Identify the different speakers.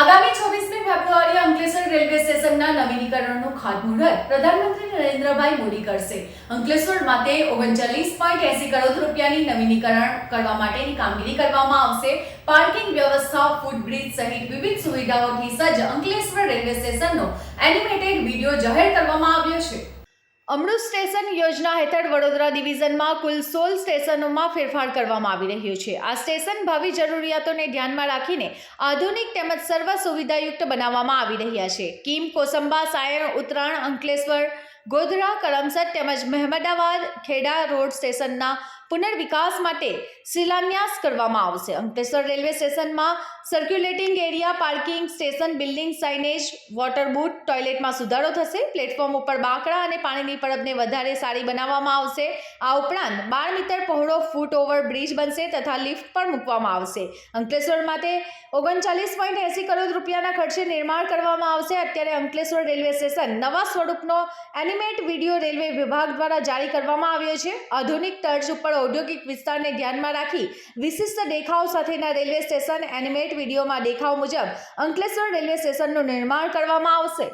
Speaker 1: આગામી છવ્વીસમી ફેબ્રુઆરીએ અંકલેશ્વર રેલવે સ્ટેશનના નવીનીકરણનું ખાતમુહૂર્ત પ્રધાનમંત્રી નરેન્દ્રભાઈ મોદી કરશે. અંકલેશ્વર માટે ઓગણચાલીસ પોઈન્ટ એસી કરોડ રૂપિયાની નવીનીકરણ કરવા માટેની કામગીરી કરવામાં આવશે. પાર્કિંગ વ્યવસ્થા ફૂટબ્રિજ સહિત વિવિધ સુવિધાઓથી સજ્જ અંકલેશ્વર રેલવે સ્ટેશનનો એનિમેટેડ વીડિયો જાહેર કરવામાં અમૃત સ્ટેશન યોજના હેઠળ વડોદરા ડિવિઝનમાં કુલ સોળ સ્ટેશનોમાં ફેરફાર કરવામાં આવી રહ્યો છે. આ સ્ટેશન ભાવિ જરૂરિયાતોને ધ્યાનમાં રાખીને આધુનિક તેમજ સર્વ સુવિધાયુક્ત બનાવવામાં આવી રહ્યા છે. કિમ, કોસંબા, સાયણ, ઉત્તરાયણ, અંકલેશ્વર, ગોધરા, કરમસદ તેમજ મહેમદાવાદ, ખેડા રોડ સ્ટેશનના પુનર્વિકાસ માટે શિલાન્યાસ કરવામાં આવશે. અંકલેશ્વર રેલવે સ્ટેશનમાં circulating area parking station building signage water booth ટોયલેટમાં સુધારો થશે. પ્લેટફોર્મ ઉપર બાંકડા અને પાણીની પરબને વધારે સારી બનાવવામાં આવશે. આ ઉપરાંત બાર મીટર પહોળો ફૂટ ઓવર બ્રિજ બનશે તથા લિફ્ટ પણ મૂકવામાં આવશે. અંકલેશ્વર માટે ઓગણચાલીસ પોઈન્ટ એંસી કરોડ રૂપિયાના ખર્ચે નિર્માણ કરવામાં આવશે. અત્યારે અંકલેશ્વર રેલવે સ્ટેશન નવા સ્વરૂપનો એનિમેટ વીડિયો રેલવે વિભાગ દ્વારા જારી કરવામાં આવ્યો છે. આધુનિક તર્જ ઉપર ઔદ્યોગિક વિસ્તારને ધ્યાનમાં રાખી વિશિષ્ટ દેખાવ સાથેના રેલવે સ્ટેશન એનિમેટ વિડીયોમાં દેખાવ મુજબ અંકલેશ્વર રેલવે સ્ટેશનનું નિર્માણ કરવામાં આવશે.